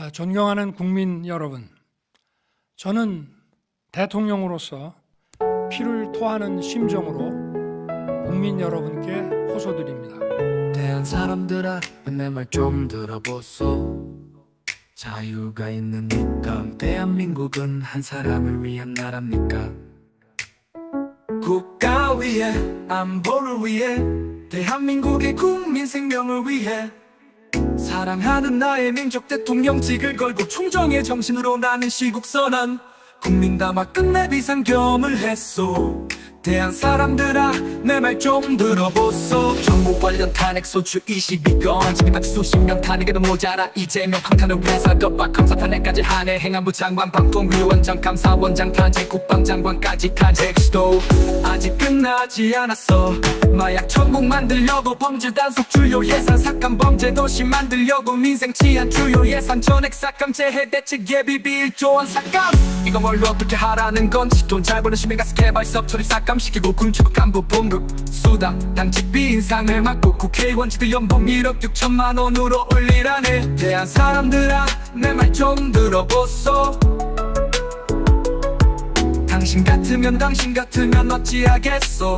아, 존경하는 국민 여러분, 저는 대통령으로서 피를 토하는 심정으로 국민 여러분께 호소드립니다. 대한 사람들아 내말 좀 들어보소. 자유가 있으니까 대한민국은 한 사람을 위한 나라입니까. 국가 위해 안보를 위해 대한민국의 국민 생명을 위해 사랑하는 나의 민족 대통령직을 걸고 충정의 정신으로 나는 시국선언. 국민 담아 끝내 비상겸을 했소 대한 사람들아 내 말 좀 들어보소. 정부 관련 탄핵 소추 22건. 지금까지 수십 명 탄핵에도 모자라. 이재명 방탄을 회사 덮박 감사 탄핵까지 한해 행안부 장관 방통위원장 감사원장 탄핵 국방장관까지 탄핵 시도 아직 끝나지 않았어. 마약 천국 만들려고 범죄 단속 주요 예산 삭감 범죄 도시 만들려고 민생 치안 주요 예산 전액 삭감 재해 대책 예비비 1조 원 삭감. 이거 뭘 어떻게 하라는 건지 돈 잘 버는 시민 가스 개발사업 처리 삭감 시키고 군축 간부 봉급. 수당 당직비 인상을 막고 국회의원직들 연봉 1억 6천만 원으로 올리라네. 대한 사람들아 내 말 좀 들어보소. 당신 같으면 당신 같으면 어찌하겠소?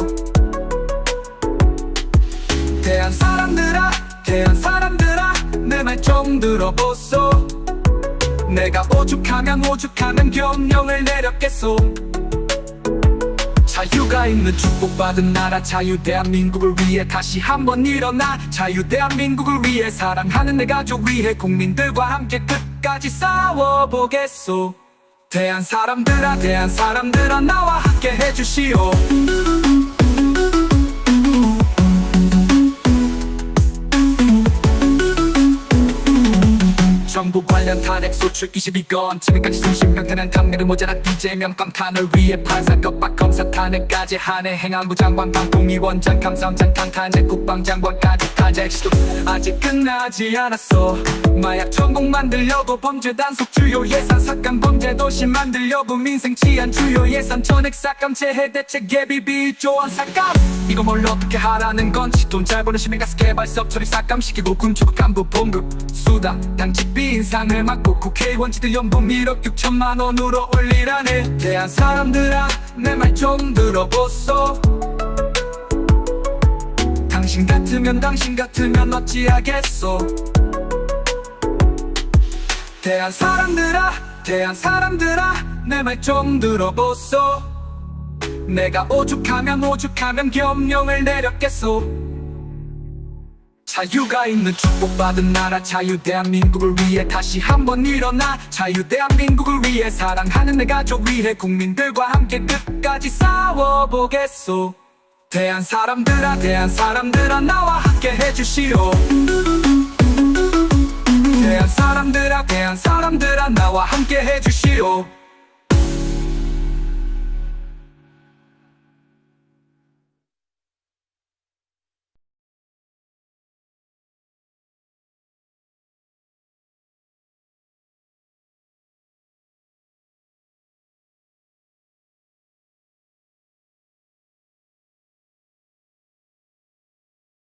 대한 사람들아 대한 사람들아 내 말 좀 들어보소. 내가 오죽하면 오죽하면 명령을 내렸겠소 자유가 있는 축복받은 나라 자유 대한민국을 위해 다시 한번 일어나. 자유 대한민국을 위해 사랑하는 내 가족 위해 국민들과 함께 끝까지 싸워보겠소. 대한 사람들아 대한 사람들아 나와 함께 해주시오 정부 관련 탄핵 소출 22건. 지금까지 수십 명 되는 탄핵을 모자라 이재명 감탄을 위해 판사 겁박 검사 탄핵까지 한해 행안부 장관 방통위 원장 감사원장 탄탄핵 국방장관까지 탄핵 시도. 아직 끝나지 않았어. 마약 천국 만들려고 범죄 단속 주요 예산 삭감 범죄 도시 만들려고 민생 치안 주요 예산 전액 삭감 재해 대책 예비비 1조 원 삭감. 이거 뭘 어떻게 하라는 건지 돈 잘 버는 시민 가스 개발사업 처리 삭감시키고 군축 간부 봉급. 수당 당직비 인상을 막고 국회의원직들 연봉 1억 6천만 원으로 올리라네. 대한 사람들아 내 말 좀 들어보소. 당신 같으면 당신 같으면 어찌하겠소? 대한 사람들아 대한 사람들아 내 말 좀 들어보소. 내가 오죽하면 오죽하면 겸령을 내렸겠소. 자유가 있는 축복받은 나라 자유 대한민국을 위해 다시 한번 일어나. 자유 대한민국을 위해 사랑하는 내 가족 위해 국민들과 함께 끝까지 싸워보겠소. 대한 사람들아 대한 사람들아 나와 함께 해주시오 나와 함께 해주시오